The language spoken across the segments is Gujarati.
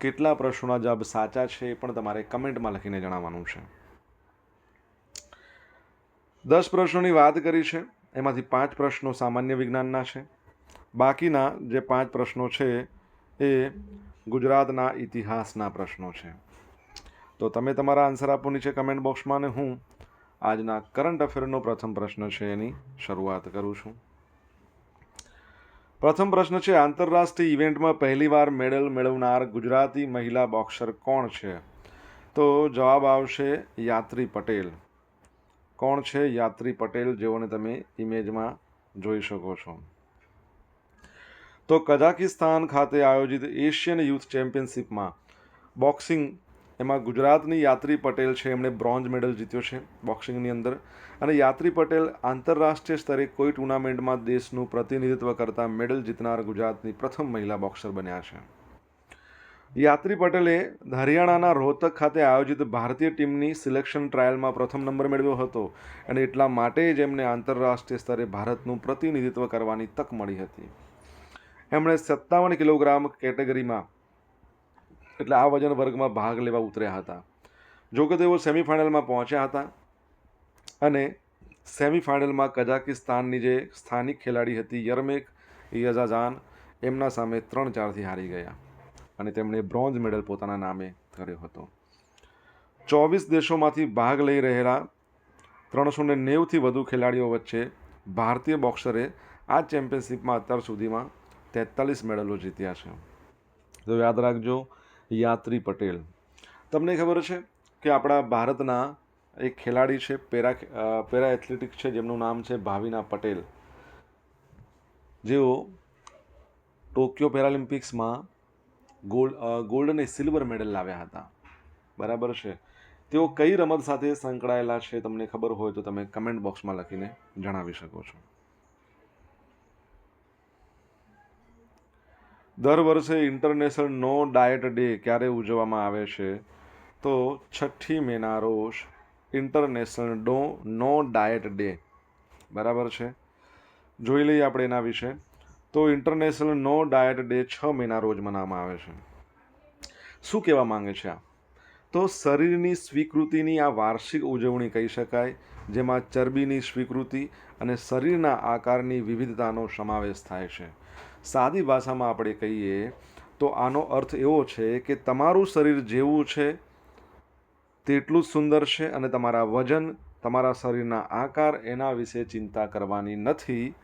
કેટલા પ્રશ્નોના જવાબ સાચા છે એ પણ તમારે કમેન્ટમાં લખીને જણાવવાનું છે. દસ પ્રશ્નોની વાત કરી છે, એમાંથી પાંચ પ્રશ્નો સામાન્ય વિજ્ઞાનના છે. બાકીના જે પાંચ પ્રશ્નો છે એ ગુજરાતના ઇતિહાસના પ્રશ્નો છે. તો તમે તમારા આન્સર આપો નીચે કમેન્ટ બોક્સમાં અને હું આજના કરંટ અફેરનો પ્રથમ પ્રશ્ન છે એની શરૂઆત કરું છું. પ્રથમ પ્રશ્ન છે, આંતરરાષ્ટ્રીય ઇવેન્ટમાં પહેલીવાર મેડલ મેળવનાર ગુજરાતી મહિલા બોક્સર કોણ છે? તો જવાબ આવશે યાત્રી પટેલ. કોણ છે યાત્રી પટેલ જેઓને તમે ઇમેજમાં જોઈ શકો છો? તો કઝાકિસ્તાન ખાતે આયોજિત એશિયન યુથ ચેમ્પિયનશિપમાં બોક્સિંગ એમાં ગુજરાતની યાત્રી પટેલ છે, એમણે બ્રોન્ઝ મેડલ જીત્યો છે બોક્સિંગની અંદર. અને યાત્રી પટેલ આંતરરાષ્ટ્રીય સ્તરે કોઈ ટુર્નામેન્ટમાં દેશનું પ્રતિનિધિત્વ કરતા મેડલ જીતનાર ગુજરાતની પ્રથમ મહિલા બોક્સર બન્યા છે. યાત્રી પટેલે હરિયાણાના રોહતક ખાતે આયોજિત ભારતીય ટીમની સિલેક્શન ટ્રાયલમાં પ્રથમ નંબર મેળવ્યો હતો અને એટલા માટે જ એમને આંતરરાષ્ટ્રીય સ્તરે ભારતનું પ્રતિનિધિત્વ કરવાની તક મળી હતી. એમણે સત્તાવન કિલોગ્રામ કેટેગરીમાં એટલે આ વજન વર્ગમાં ભાગ લેવા ઉતર્યા હતા. જો કે તેઓ સેમિફાઇનલમાં પહોંચ્યા હતા અને સેમિફાઇનલમાં કઝાકિસ્તાનની જે સ્થાનિક ખેલાડી હતી યરમેક યઝાજાન એમના સામે ત્રણ ચારથી હારી ગયા અને તેમણે બ્રોન્ઝ મેડલ પોતાના નામે કર્યો હતો. ચોવીસ દેશોમાંથી ભાગ લઈ રહેલા ત્રણસો ને નેવથી વધુ ખેલાડીઓ વચ્ચે ભારતીય બોક્સરે આ ચેમ્પિયનશિપમાં અત્યાર સુધીમાં તેતાલીસ મેડલો જીત્યા છે. તો યાદ રાખજો યાત્રી પટેલ. તમને ખબર છે કે આપણા ભારતના એક ખેલાડી છે, પેરા પેરા એથ્લેટિક્સ છે, જેમનું નામ છે ભાવિના પટેલ. જેઓ ટોક્યો પેરાલિમ્પિક્સમાં ગોલ્ડ ગોલ્ડ અને સિલ્વર મેડલ લાવ્યા હતા. બરાબર છે? તેઓ કઈ રમત સાથે સંકળાયેલા છે, તમને ખબર હોય તો તમે કમેન્ટ બોક્સમાં લખીને જણાવી શકો છો. દર વર્ષે ઇન્ટરનેશનલ નો ડાયટ ડે ક્યારે ઉજવવામાં આવે છે? તો છઠ્ઠી મેના રોજ ઇન્ટરનેશનલ ડો નો ડાયટ ડે બરાબર છે? જોઈ લઈએ આપણે એના વિશે. તો ઇન્ટરનેશનલ નો ડાયટ ડે છ મહિના રોજ મનાવવામાં આવે છે. શું કહેવા માંગે છે આ? તો શરીરની સ્વીકૃતિની આ વાર્ષિક ઉજવણી કહી શકાય, જેમાં ચરબીની સ્વીકૃતિ અને શરીરના આકારની વિવિધતાનો સમાવેશ થાય છે. સાદી ભાષામાં આપણે કહીએ તો આનો અર્થ એવો છે કે તમારું શરીર જેવું છે, તેટલું જ સુંદર છે અને તમારા વજન, તમારા શરીરના આકાર એના વિશે ચિંતા કરવાની નથી.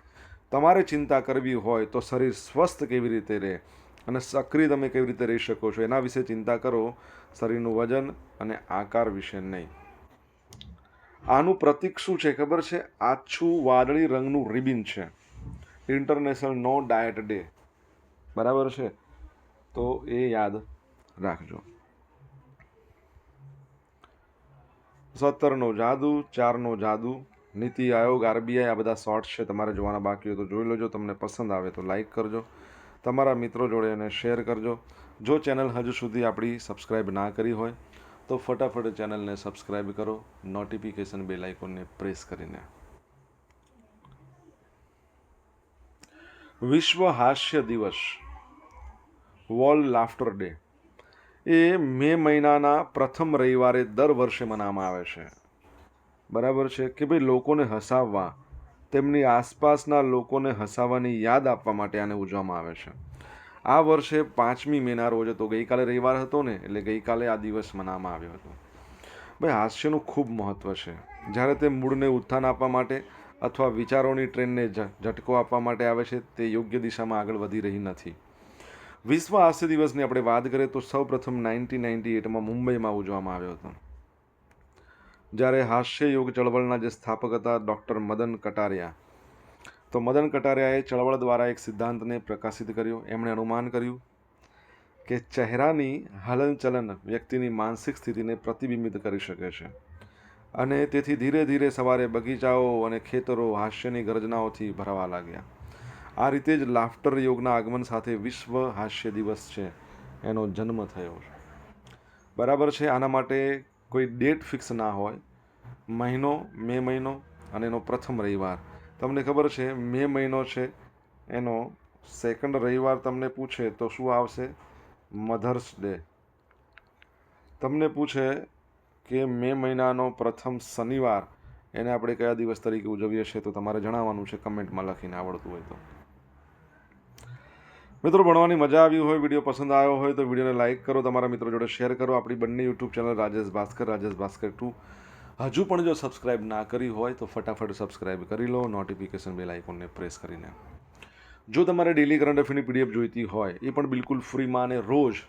તમારે ચિંતા કરવી હોય તો શરીર સ્વસ્થ કેવી રીતે રહે અને સક્રિય તમે કેવી રીતે રહી શકો છો એના વિશે ચિંતા કરો, શરીરનું વજન અને આકાર વિશે નહીં. આનું પ્રતીક શું છે ખબર છે? આછું વાદળી રંગનું રિબિન છે. ઇન્ટરનેશનલ નો ડાયટ ડે બરાબર છે? તો એ યાદ રાખજો. સત્તરનો જાદુ, ચારનો જાદુ, નીતિ આયોગ, આરબીઆઈ, આ બધા શોર્ટ્સ છે તમારે જોવાના બાકી હોય તો જોઈ લેજો. તમને પસંદ આવે તો લાઈક કરજો. તમારા મિત્રો જોડે એને શેર કરજો. જો ચેનલ હજુ સુધી આપણી સબસ્ક્રાઈબ ના કરી હોય, તો ફટાફટ ચેનલને સબસ્ક્રાઈબ કરો. નોટિફિકેશન બેલ આઇકોનને પ્રેસ કરીને. વિશ્વ હાસ્ય દિવસ વર્લ્ડ લાફ્ટર ડે એ મે મહિનાના પ્રથમ રવિવારે દર વર્ષે મનાવવામાં આવે છે. બરાબર છે કે ભાઈ લોકોને હસાવવા, તેમની આસપાસના લોકોને હસાવવાની યાદ આપવા માટે આને ઉજવવામાં આવે છે. આ વર્ષે પાંચમી મેના રોજ હતો. ગઈકાલે રવિવાર હતો ને, એટલે ગઈકાલે આ દિવસ મનાવવામાં આવ્યો હતો. ભાઈ હાસ્યનું ખૂબ મહત્ત્વ છે. જ્યારે તે મૂળને ઉત્થાન આપવા માટે અથવા વિચારોની ટ્રેનને ઝટકો આપવા માટે આવે છે, તે યોગ્ય દિશામાં આગળ વધી રહી નથી. વિશ્વ હાસ્ય દિવસની આપણે વાત કરીએ તો સૌપ્રથમ નાઇન્ટીન નાઇન્ટી એટમાં મુંબઈમાં ઉજવવામાં આવ્યો હતો. જ્યારે હાસ્ય યોગ ચળવળના જે સ્થાપક હતા ડૉક્ટર મદન કટારિયા. તો મદન કટારિયાએ ચળવળ દ્વારા એક સિદ્ધાંતને પ્રકાશિત કર્યો. એમણે અનુમાન કર્યું કે ચહેરાની હલનચલન વ્યક્તિની માનસિક સ્થિતિને પ્રતિબિંબિત કરી શકે છે. અને તેથી ધીરે ધીરે સવારે બગીચાઓ અને ખેતરો હાસ્યની ગર્જનાઓથી ભરાવા લાગ્યા. આ રીતે જ લાફ્ટર યોગના આગમન સાથે વિશ્વ હાસ્ય દિવસ છે, એનો જન્મ થયો છે. બરાબર છે, આના માટે કોઈ ડેટ ફિક્સ ના હોય. મહિનો, મે મહિનો અને એનો પ્રથમ રવિવાર. તમને ખબર છે, મે મહિનો છે, એનો સેકન્ડ રવિવાર તમને પૂછે તો શું આવશે? Mother's day. તમને પૂછે કે મે મહિનાનો પ્રથમ શનિવાર એને આપણે કયા દિવસ તરીકે ઉજવીએ છીએ તો તમારે જણાવવાનું છે કમેન્ટમાં લખીને આવડતું હોય તો. મિત્રો, ભણવાની મજા આવી હોય, વીડિયો પસંદ આવ્યો હોય તો વિડીયોને લાઇક કરો, તમારા મિત્રો જોડે શેર કરો. આપણી બંને YouTube channel Rajesh Bhaskar Rajesh Bhaskar two. હજુ પણ જો સબસ્ક્રાઇબ ના કરી હોય તો ફટાફટ સબસ્ક્રાઇબ કરી લો નોટિફિકેશન બેલ આઇકોનને પ્રેસ કરીને. જો તમારે ડેલી કરંટ અફેરની પીડીએફ જોઈતી હોય, એ પણ બિલકુલ ફ્રીમાં અને રોજ,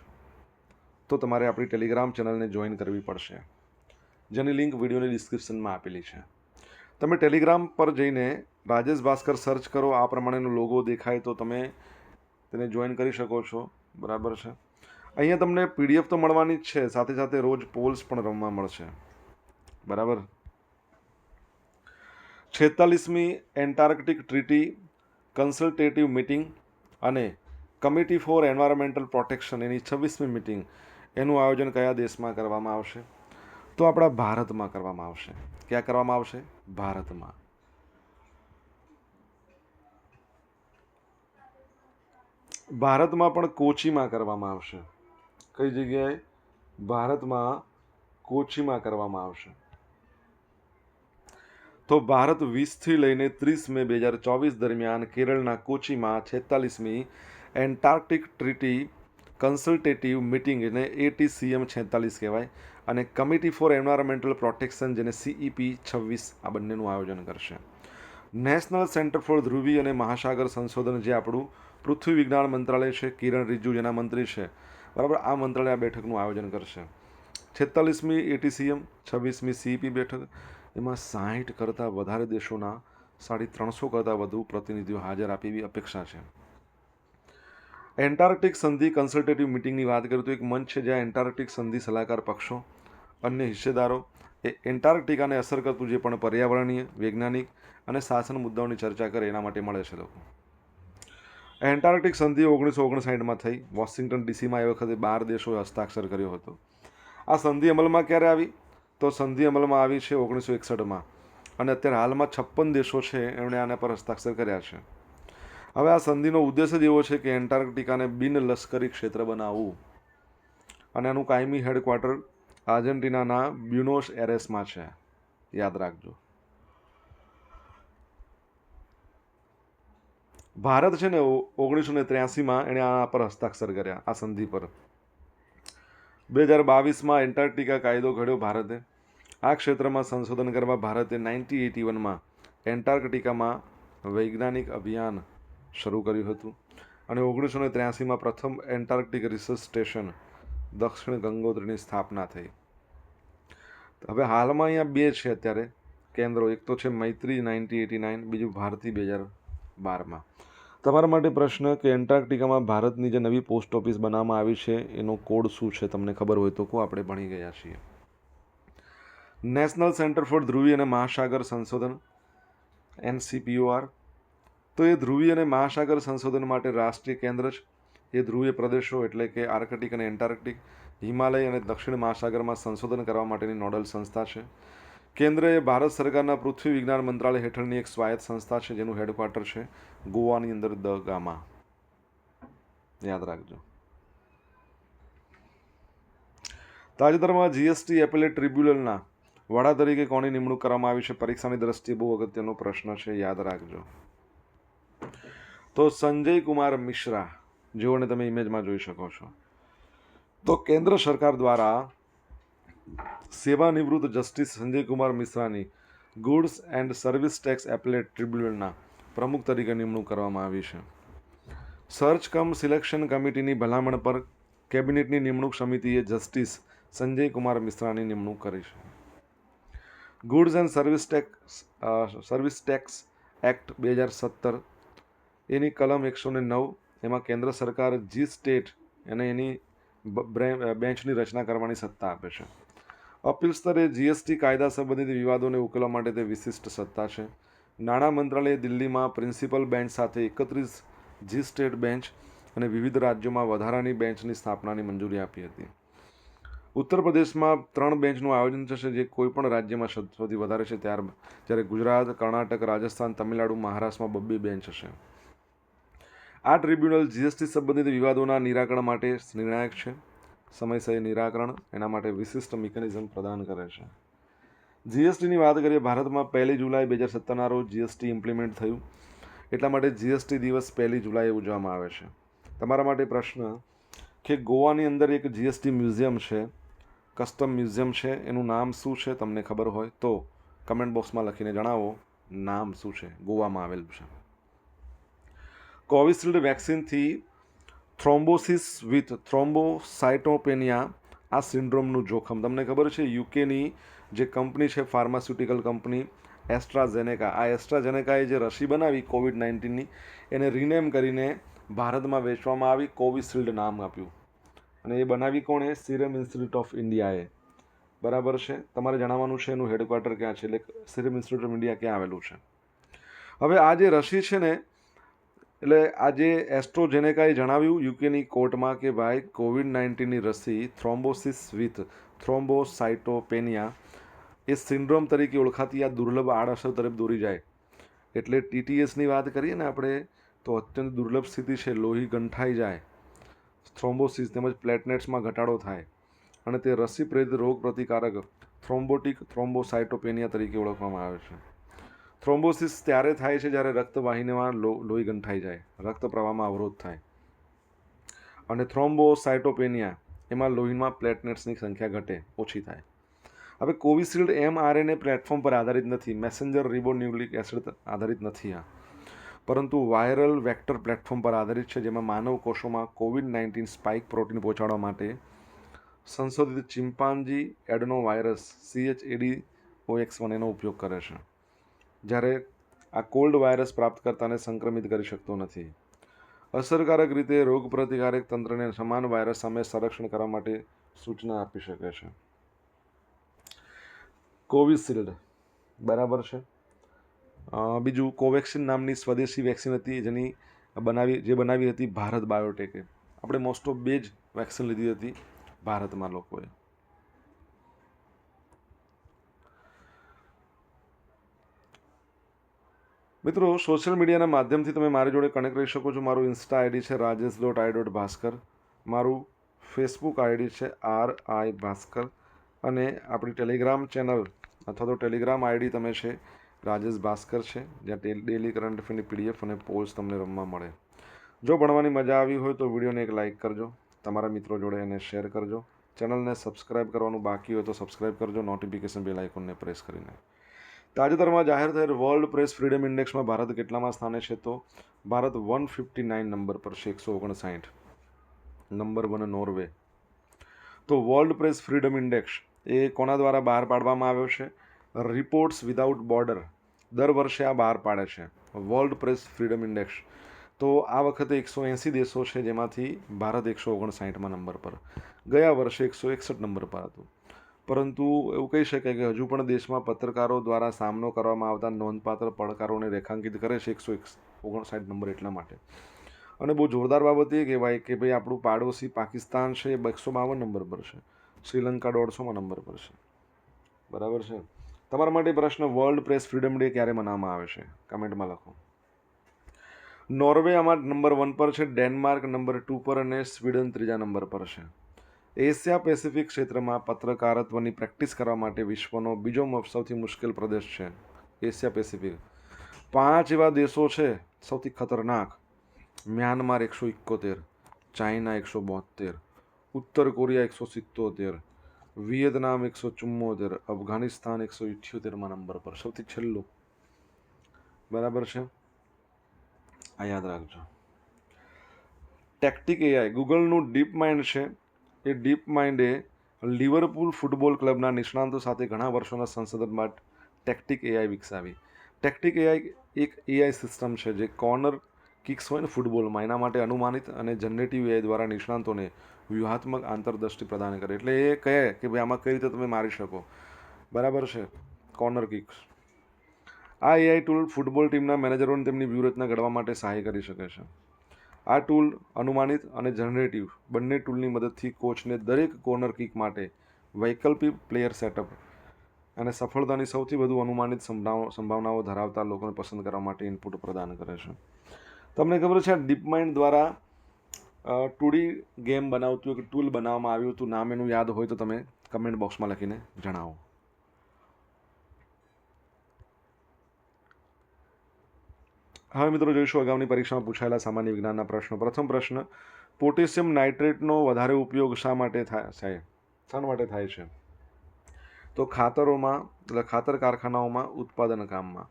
તો તમારે આપણી ટેલિગ્રામ ચેનલને જોઈન કરવી પડશે. જેની લિંક વિડીયોની ડિસ્ક્રિપ્શનમાં આપેલી છે. તમે ટેલિગ્રામ પર જઈને રાજેશ ભાસ્કર સર્ચ કરો, આ પ્રમાણેનો લોગો દેખાય તો તમે તેને જોઈન કરી શકો છો. બરાબર છે? અહીંયા તમને પીડીએફ તો મળવાની જ છે, સાથે સાથે રોજ પોલ્સ પણ રમવા મળશે. બરાબર? છેતાલીસમી એન્ટાર્કટિક ટ્રીટી કન્સલ્ટેટિવ મિટિંગ અને કમિટી ફોર એન્વાયરમેન્ટલ પ્રોટેક્શન એની છવ્વીસમી મિટિંગ એનું આયોજન કયા દેશમાં કરવામાં આવશે? તો આપણા ભારતમાં કરવામાં આવશે. ક્યાં કરવામાં આવશે? ભારતમાં. ભારતમાં પણ કોચીમાં કરવામાં આવશે. કઈ જગ્યાએ? ભારતમાં કોચીમાં કરવામાં આવશે. તો ભારત વીસથી લઈને ત્રીસ મે બે હજાર ચોવીસ દરમિયાન કેરળના કોચીમાં છેતાલીસમી એન્ટાર્કટિક ટ્રીટી કન્સલ્ટેટિવ મિટિંગ એને એટીસીએમ છેતાલીસ કહેવાય. અને કમિટી ફોર એન્વાયરમેન્ટલ પ્રોટેક્શન જેને સીઈપી છવ્વીસ આ બંનેનું આયોજન કરશે. નેશનલ સેન્ટર ફોર ધ્રુવી અને મહાસાગર સંશોધન જે આપણું પૃથ્વી વિજ્ઞાન મંત્રાલય છે, કિરણ રિજ્જુ જેના મંત્રી છે, બરાબર, આ મંત્રાલય આ બેઠકનું આયોજન કરશે. છેતાલીસમી એટીસીએમ છવ્વીસમી સીઈપી બેઠક, એમાં સાહીઠ કરતાં વધારે દેશોના સાડી ત્રણસો કરતાં વધુ પ્રતિનિધિઓ હાજર આપી અપેક્ષા છે. એન્ટાર્કટિક સંધિ કન્સલ્ટેટિવ મિટિંગની વાત કરીએ તો એક મંચ છે જ્યાં એન્ટાર્કટિક સંધિ સલાહકાર પક્ષો અન્ય હિસ્સેદારો, એ એન્ટાર્કટિકાને અસર કરતું જે પણ પર્યાવરણીય, વૈજ્ઞાનિક અને શાસન મુદ્દાઓની ચર્ચા કરે એના માટે મળે છે લોકો. એન્ટાર્કટિક સંધિ ઓગણીસો ઓગણસાઠમાં થઈ. વોશિંગ્ટન ડીસીમાં એ વખતે બાર દેશોએ હસ્તાક્ષર કર્યો હતો. આ સંધિ અમલમાં ક્યારે આવી? તો સંધિ અમલમાં આવી છે ઓગણીસો એકસઠમાં. અને અત્યારે હાલમાં છપ્પન દેશો છે એમણે આના પર હસ્તાક્ષર કર્યા છે. હવે આ સંધિનો ઉદ્દેશ જ એવો છે કે એન્ટાર્કટિકાને બિન લશ્કરી ક્ષેત્ર બનાવવું. અને આનું કાયમી હેડક્વાર્ટર આર્જેન્ટિનાના બ્યુનોસ એરેસમાં છે. યાદ રાખજો. ભારત છે ને ઓગણીસો ને ત્ર્યાસીમાં એણે આના પર હસ્તાક્ષર કર્યા, આ સંધિ પર. બે હજાર બાવીસમાં એન્ટાર્કટિકા કાયદો ઘડ્યો ભારતે. આ ક્ષેત્રમાં સંશોધન કરવા ભારતે નાઇન્ટી એટી વનમાં એન્ટાર્કટિકામાં વૈજ્ઞાનિક અભિયાન શરૂ કર્યું હતું. અને ઓગણીસો ને ત્ર્યાસીમાં પ્રથમ એન્ટાર્કટિક રિસર્ચ સ્ટેશન દક્ષિણ ગંગોત્રીની સ્થાપના થઈ. હવે હાલમાં અહીંયા બે છે અત્યારે કેન્દ્રો. એક તો છે મૈત્રી નાઇન્ટી એટી નાઇન, બીજું ભારતી બે હજાર બારમાં. તમારા માટે પ્રશ્ન કે એન્ટાર્કટિકામાં ભારતની જે નવી પોસ્ટ ઓફિસ બનાવવામાં આવી છે, એનો કોડ શું છે? તમને ખબર હોય તો કહો, આપણે ભણી ગયા છીએ. નેશનલ સેન્ટર ફોર ધ્રુવી અને મહાસાગર સંશોધન, એનસીપીઓઆર. તો એ ધ્રુવી અને મહાસાગર સંશોધન માટે રાષ્ટ્રીય કેન્દ્ર છે. એ ધ્રુવીય પ્રદેશો એટલે કે આર્કટિક અને એન્ટાર્કટિક, હિમાલય અને દક્ષિણ મહાસાગરમાં સંશોધન કરવા માટેની નોડલ સંસ્થા છે. કેન્દ્ર એ ભારત સરકારના પૃથ્વી વિજ્ઞાન મંત્રાલય હેઠળની એક સ્વાયત્ત સંસ્થા છે, જેનું હેડક્વાર્ટર છે ગોવાની અંદર દ ગામા. યાદ રાખજો. તાજેતરમાં જીએસટી એપેલેટ ટ્રિબ્યુનલના વડા તરીકે કોની નિમણૂક કરવામાં આવી છે, પરીક્ષાની દ્રષ્ટિએ બહુ અગત્યનો પ્રશ્ન છે, યાદ રાખજો. તો સંજય કુમાર મિશ્રા જેઓને તમે ઇમેજમાં જોઈ શકો છો. તો કેન્દ્ર સરકાર દ્વારા સેવાનિવૃત્ત જસ્ટિસ સંજય કુમાર મિશ્રાની goods and service tax appellate ટ્રિબ્યુનલના પ્રમુખ તરીકે નિમણૂક કરવામાં આવી છે. સર્ચ કમ સિલેક્શન કમિટીની ભલામણ પર કેબિનેટની નિમણૂક સમિતિએ જસ્ટિસ સંજય કુમાર મિશ્રાની નિમણૂક કરી છે. Goods and service tax service tax act બે હજાર સત્તર એની કલમ એકસો ને નવ એમાં કેન્દ્ર સરકાર જી સ્ટેટ અને એની બેન્ચની રચના કરવાની સત્તા આપે છે. અપીલ સ્તરે જીએસટી કાયદા સંબંધિત વિવાદોને ઉકેલવા માટે તે વિશિષ્ટ સત્તા છે. નાણાં મંત્રાલયે દિલ્હીમાં પ્રિન્સિપલ બેન્ચ સાથે એકત્રીસ જી સ્ટેટ બેન્ચ અને વિવિધ રાજ્યોમાં વધારાની બેન્ચની સ્થાપનાની મંજૂરી આપી હતી. ઉત્તર પ્રદેશમાં ત્રણ બેન્ચનું આયોજન થશે જે કોઈપણ રાજ્યમાં સૌથી વધારે છે ત્યાર, જ્યારે ગુજરાત, કર્ણાટક, રાજસ્થાન, તમિલનાડુ, મહારાષ્ટ્રમાં બબ્બે બેન્ચ હશે. આ ટ્રિબ્યુનલ જીએસટી સંબંધિત વિવાદોના નિરાકરણ માટે નિર્ણાયક છે. સમયસર નિરાકરણ એના માટે વિશિષ્ટ મિકેનિઝમ પ્રદાન કરે છે. જીએસટીની વાત કરીએ, ભારતમાં પહેલી જુલાઈ બે હજાર સત્તરના રોજ જીએસટી ઇમ્પ્લિમેન્ટ થયું. એટલા માટે જીએસટી દિવસ પહેલી જુલાઈએ ઉજવવામાં આવે છે. તમારા માટે પ્રશ્ન કે ગોવાની અંદર એક જીએસટી મ્યુઝિયમ છે, કસ્ટમ મ્યુઝિયમ છે, એનું નામ શું છે, તમને ખબર હોય તો કમેન્ટ બોક્સમાં લખીને જણાવો, નામ શું છે, ગોવામાં આવેલું છે. કોવિશિલ્ડ વેક્સિનથી થ્રોમ્બોસિસ વિથ થ્રોમ્બોસાઇટોપેનિયા આ સિન્ડ્રોમનું જોખમ. તમને ખબર છે, યુકેની જે કંપની છે, ફાર્માસ્યુટિકલ કંપની, એસ્ટ્રાઝેનેકા. આ એસ્ટ્રાઝેનેકાએ જે રસી બનાવી કોવિડ નાઇન્ટીનની, એને રિનેમ કરીને ભારતમાં વેચવામાં આવી કોવિશિલ્ડ નામ આપ્યું. અને એ બનાવી કોણે? સિરમ ઇન્સ્ટિટ્યૂટ ઓફ ઇન્ડિયાએ. બરાબર છે? તમારે જણાવવાનું છે એનું હેડક્વાર્ટર ક્યાં છે? એટલે સિરમ ઇન્સ્ટિટ્યૂટ ઓફ ઇન્ડિયા ક્યાં આવેલું છે? હવે આ જે રસી છે ને એટલે આજે એસ્ટ્રોજેનેકાએ જણાવ્યું યુકેની કોર્ટમાં કે ભાઈ, કોવિડ નાઇન્ટીનની રસી થ્રોમ્બોસિસ વિથ થ્રોમ્બોસાઇટોપેનિયા એ સિન્ડ્રોમ તરીકે ઓળખાતી આ દુર્લભ આડઅસર તરફ દોરી જાય. એટલે ટીટીએસની વાત કરીએ ને આપણે, તો અત્યંત દુર્લભ સ્થિતિ છે, લોહી ગંઠાઈ જાય. થ્રોમ્બોસિસ તેમજ પ્લેટનેટ્સમાં ઘટાડો થાય. અને તે રસી પ્રેરિત રોગ પ્રતિકારક થ્રોમ્બોટિક થ્રોમ્બોસાઇટોપેનિયા તરીકે ઓળખવામાં આવે છે. થ્રોમ્બોસિસ ત્યારે થાય છે જ્યારે રક્તવાહિનીમાં લોહી ગંઠાઈ જાય. રક્ત પ્રવાહમાં અવરોધ થાય. અને થ્રોમ્બોસાઇટોપેનિયા એમાં લોહીમાં પ્લેટનેટ્સની સંખ્યા ઘટે, ઓછી થાય. હવે કોવિશિલ્ડ એમ આરએનએ પ્લેટફોર્મ પર આધારિત નથી. મેસેન્જર રિબોન્યુક્લિક એસિડ આધારિત નથી આ. પરંતુ વાયરલ વેક્ટર પ્લેટફોર્મ પર આધારિત છે, જેમાં માનવ કોષોમાં કોવિડ નાઇન્ટીન સ્પાઇક પ્રોટીન પહોંચાડવા માટે સંશોધિત chimpanzee adenovirus ChAd OX one એનો ઉપયોગ કરે છે. જ્યારે આ કોલ્ડ વાયરસ પ્રાપ્તકર્તાને સંક્રમિત કરી શકતો નથી. અસરકારક રીતે રોગપ્રતિકારક તંત્રને સમાન વાયરસ સામે સંરક્ષણ કરવા માટે સૂચના આપી શકે છે. કોવિશિલ્ડ બરાબર છે. બીજું કોવેક્સિન નામની સ્વદેશી વેક્સિન હતી જેની બનાવી, જે બનાવી હતી ભારત બાયોટેકે. આપણે મોસ્ટ ઓફ બે જ વેક્સિન લીધી હતી ભારતમાં લોકોએ. મિત્રો સોશિયલ મીડિયાના માધ્યમથી તમે મારી જોડે કનેક્ટ રહી શકો છો. મારું ઇન્સ્ટા આઈડી છે Rajesh dot I dot Bhaskar મારું ફેસબુક આઈડી છે આર આઈ ભાસ્કર અને આપણી ટેલિગ્રામ ચેનલ અથવા તો ટેલિગ્રામ આઈડી તમે છે રાજેશ ભાસ્કર છે, જ્યાં ડેલી કરંટ અફેરની પીડીએફ અને પોસ્ટ તમને રમવા મળે. જો ભણવાની મજા આવી હોય તો વિડીયોને એક લાઇક કરજો. તમારા મિત્રો જોડે એને શેર કરજો. ચેનલને સબસ્ક્રાઇબ કરવાનું બાકી હોય તો સબસ્ક્રાઇબ કરજો. નોટિફિકેશન બેલ આઇકોનને પ્રેસ કરીને. તાજેતરમાં જાહેર થયેલ વર્લ્ડ પ્રેસ ફ્રીડમ ઇન્ડેક્સમાં ભારત કેટલામાં સ્થાને છે તો Bharat one fifty nine number પર છે એકસો ઓગણસાઠ. Number one Norway. તો વર્લ્ડ પ્રેસ ફ્રીડમ ઇન્ડેક્સ એ કોના દ્વારા બહાર પાડવામાં આવ્યો છે? રિપોર્ટ્સ વિધાઉટ બોર્ડર દર વર્ષે આ બહાર પાડે છે. World press freedom index. તો આ વખતે એકસો એંસી દેશો છે જેમાંથી ભારત એકસો ઓગણસાઠમાં નંબર પર. ગયા વર્ષે એકસો એકસઠ નંબર પર હતું. પરંતુ એવું કહી શકાય કે હજુ પણ દેશમાં પત્રકારો દ્વારા સામનો કરવામાં આવતા નોંધપાત્ર પડકારોને રેખાંકિત કરે છે એકસો ઓગણસાઠ નંબર એટલા માટે. અને બહુ જોરદાર બાબત એ કહેવાય કે ભાઈ આપણું પાડોશી પાકિસ્તાન છે એ એકસો બાવન નંબર પર છે. શ્રીલંકા દોઢસોમાં નંબર પર છે. બરાબર છે? તમારા માટે પ્રશ્ન વર્લ્ડ પ્રેસ ફ્રીડમ ડે ક્યારે મનાવવામાં આવે છે? કમેન્ટમાં લખો. નોર્વે આમાં નંબર વન પર છે, ડેનમાર્ક નંબર ટુ પર અને સ્વીડન ત્રીજા નંબર પર છે. એશિયા પેસિફિક ક્ષેત્રમાં પત્રકારત્વની પ્રેક્ટિસ કરવા માટે વિશ્વનો બીજો સૌથી મુશ્કેલ પ્રદેશ છે એશિયા પેસિફિક. પાંચ એવા દેશો છે સૌથી ખતરનાક. મ્યાનમાર એકસો એકોતેર, ચાઇના એકસો બોતેર ઉત્તર કોરિયા એકસો સિત્તોતેર, વિયેતનામ એકસો ચુમ્મોતેર, અફઘાનિસ્તાન એકસો ઇઠ્યોતેરમાં નંબર પર. સૌથી છેલ્લું. બરાબર છે? આ યાદ રાખજો. Tactic AI. ગૂગલનું ડીપ માઇન્ડ છે એ ડીપ માઇન્ડે લિવરપુલ ફૂટબોલ ક્લબના નિષ્ણાંતો સાથે ઘણા વર્ષોના સંશોધન માટે ટેક્ટિક એઆઈ વિકસાવી. ટેક્ટિક એઆઈ એક એઆઈ સિસ્ટમ છે જે કોર્નર કિક્સ હોય ને ફૂટબોલમાં, એના માટે અનુમાનિત અને જનરેટિવ એઆઈ દ્વારા નિષ્ણાંતોને વ્યૂહાત્મક આંતરદૃષ્ટિ પ્રદાન કરે. એટલે એ કહે કે ભાઈ, આમાં કઈ રીતે તમે મારી શકો? બરાબર છે? Corner kicks. આ એઆઈ ટૂલ ફૂટબોલ ટીમના મેનેજરોને તેમની વ્યૂહરચના ઘડવા માટે સહાય કરી શકે છે. આ ટૂલ અનુમાનિત અને જનરેટિવ બંને ટૂલની મદદથી કોચને દરેક કોર્નર કિક માટે વૈકલ્પિક પ્લેયર સેટઅપ અને સફળતાની સૌથી વધુ અનુમાનિત સંભાવ, સંભાવનાઓ ધરાવતા લોકોને પસંદ કરવા માટે ઇનપુટ પ્રદાન કરે છે. તમને ખબર છે આ ડીપ માઇન્ડ દ્વારા ટુડી ગેમ બનાવતું એક ટૂલ બનાવવામાં આવ્યું હતું. નામ એનું યાદ હોય તો તમે કમેન્ટ બોક્સમાં લખીને જણાવો. હવે મિત્રો જોઈશું અગાઉની પરીક્ષામાં પૂછાયેલા સામાન્ય વિજ્ઞાનના પ્રશ્નો. પ્રથમ પ્રશ્ન, પોટેશિયમ નાઇટ્રેટનો વધારે ઉપયોગ શા માટે થાય? છે શા માટે થાય છે? તો ખાતરોમાં, એટલે ખાતર કારખાનાઓમાં, ઉત્પાદન કામમાં.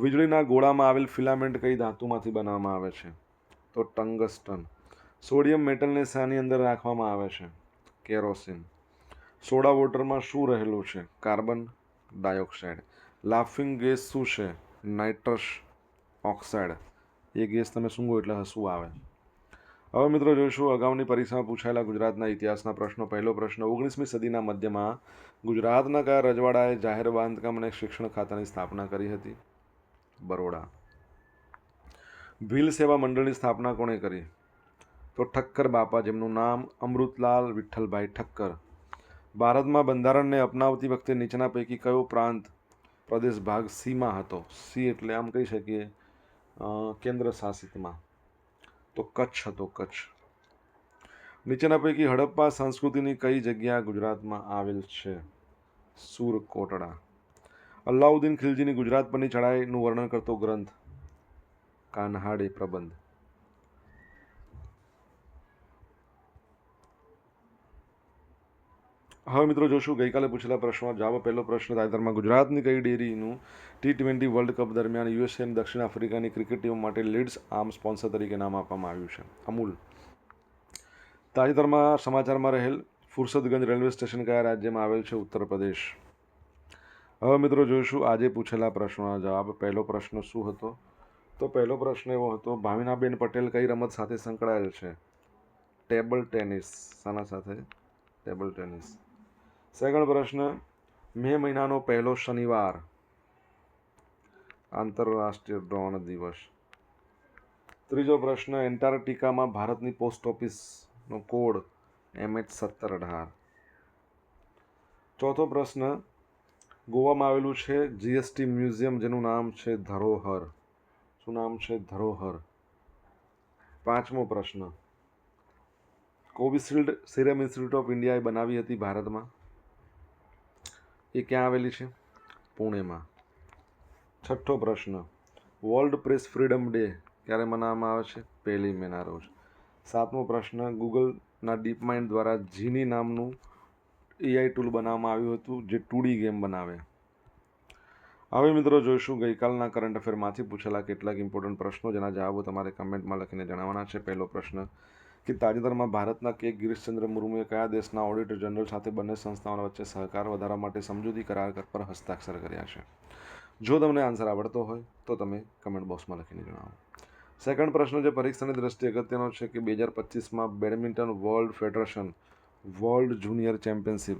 વીજળીના ગોળામાં આવેલ ફિલામેન્ટ કઈ ધાતુમાંથી બનાવવામાં આવે છે? તો ટંગસ્ટન. સોડિયમ મેટલને શાની અંદર રાખવામાં આવે છે? કેરોસીન. સોડા વોટરમાં શું રહેલું છે? Carbon dioxide. લાફિંગ ગેસ શું છે? નાઇટ્રસ. ઓક્સાઇડ એ ગેસ તમે સૂંઘો એટલે હસવું આવે. હવે મિત્રો જોઈશું અગાઉની પરીક્ષામાં પૂછાયેલા ગુજરાતના ઇતિહાસના પ્રશ્નો. પહેલો પ્રશ્ન, ઓગણીસમી સદીના મધ્યમાં ગુજરાતના કયા રજવાડાએ જાહેર બાંધકામ અને શિક્ષણ ખાતાની સ્થાપના કરી હતી? બરોડા. ભીલ સેવા મંડળની સ્થાપના કોણે કરી? તો ઠક્કર બાપા, જેમનું નામ અમૃતલાલ વિઠ્ઠલભાઈ ઠક્કર. ભારતમાં બંધારણને અપનાવતી વખતે નીચેના પૈકી કયો પ્રાંત પ્રદેશ ભાગ સીમાં હતો? સી એટલે આમ કહી શકીએ કેન્દ્ર શાસિતમાં તો કચ્છ હતો કચ્છ. નીચેના પૈકી હડપ્પા સંસ્કૃતિની કઈ જગ્યા ગુજરાતમાં આવેલ છે? સુરકોટડા અલ્લાઉદ્દીન ખિલજીની ગુજરાત પરની ચઢાઈનું વર્ણન કરતો ગ્રંથ કાન્હાડી પ્રબંધ. હવે મિત્રો જોશું, ગઈકાલે પૂછેલા પ્રશ્નો. જવાબ, પહેલો પ્રશ્ન, તાજેતરમાં ગુજરાતની કઈ ડેરીનું ટી ટ્વેન્ટી વર્લ્ડ કપ દરમિયાન યુએસએ અને દક્ષિણ આફ્રિકાની ક્રિકેટ ટીમ માટે લીડ્સ આર્મ સ્પોન્સર તરીકે નામ આપવામાં આવ્યું છે? અમૂલ. તાજેતરમાં સમાચારમાં રહેલ ફુરસદગંજ રેલવે સ્ટેશન કયા રાજ્યમાં આવેલ છે? ઉત્તર પ્રદેશ. હવે મિત્રો જોઈશું, આજે પૂછેલા પ્રશ્નોના જવાબ. પહેલો પ્રશ્ન શું હતો? તો પહેલો પ્રશ્ન એવો હતો, ભાવિનાબેન પટેલ કઈ રમત સાથે સંકળાયેલ છે? Table tennis. શાના સાથે? Table tennis. સેકન્ડ પ્રશ્ન, મે મહિનાનો પહેલો શનિવાર. આંતરરાષ્ટ્રીય ડ્રોન દિવસ. ત્રીજો પ્રશ્ન, એન્ટાર્કટિકામાં ભારતની પોસ્ટ ઓફિસનો કોડ, એમ એચ સત્તર અઢાર. ચોથો પ્રશ્ન, ગોવામાં આવેલું છે જીએસટી મ્યુઝિયમ, જેનું નામ છે ધરોહર. શું નામ છે? ધરોહર. પાંચમો પ્રશ્ન, કોવિશિલ્ડ સિરમ ઇન્સ્ટિટ્યૂટ ઓફ ઇન્ડિયાએ બનાવી હતી ભારતમાં? એ ક્યાં આવેલી છે? પુણેમાં. છઠ્ઠો પ્રશ્ન. વર્લ્ડ પ્રેસ ફ્રીડમ ડે ક્યારે મનાવવામાં આવે છે? પહેલી મેના રોજ. સાતમો પ્રશ્ન. ગૂગલના ડીપ માઇન્ડ દ્વારા જીની નામનું એઆઈ ટૂલ બનાવવામાં આવ્યું હતું જે ટુડી ગેમ બનાવે. હવે મિત્રો જોઈશું, ગઈકાલના કરંટ અફેરમાંથી પૂછેલા કેટલાક ઇમ્પોર્ટન્ટ પ્રશ્નો. જેના જવાબો તમારે કમેન્ટમાં લખીને જણાવવાના છે. પહેલો પ્રશ્ન. કે તાજેતરમાં ભારતના કે ગિરીશચંદ્ર મુર્મુએ કયા દેશના ઓડિટર જનરલ સાથે બંને સંસ્થાઓ વચ્ચે સહકાર વધારવા માટે સમજૂતી કરાર પર હસ્તાક્ષર કર્યા છે? જો તમને આન્સર આવડતો હોય, તો તમે કમેન્ટ બોક્સમાં લખીને જણાવો. સેકન્ડ પ્રશ્ન જે પરીક્ષાની દ્રષ્ટિએ અગત્યનો છે કે બે હજાર પચીસમાં badminton world federation world junior championship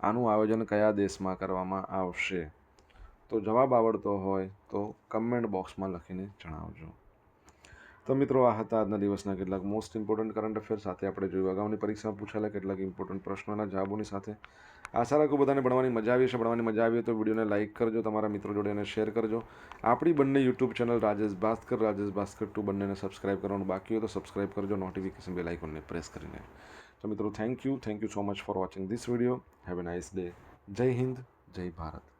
આનું આયોજન કયા દેશમાં કરવામાં આવશે? તો જવાબ આવડતો હોય તો કમેન્ટ બોક્સમાં લખીને જણાવજો. તો મિત્રો, આ હતા આજના દિવસના કેટલાક મોસ્ટ ઇમ્પોર્ટન્ટ કરંટ અફેર સાથે આપણે જોયું અગાઉની પરીક્ષામાં પૂછાયેલા કેટલાક ઇમ્પોર્ટન્ટ પ્રશ્નોના જવાબોની સાથે. આશા રાખું બધાને ભણવાની મજા આવી છે ભણવાની મજા આવી તો વિડીયોને લાઇક કરજો, તમારા મિત્રો જોડે એને શેર કરજો. આપણી બંને YouTube channel Rajesh Bhaskar Rajesh Bhaskar two બંનેને સબસ્ક્રાઇબ કરવાનું બાકી હોય તો સબસ્ક્રાઇબ કરજો. નોટિફિકેશન બેલ આઇકોનને પ્રેસ કરીને. તો મિત્રો thank you thank you so much for watching this video have a nice day જય હિન્દ, જય ભારત.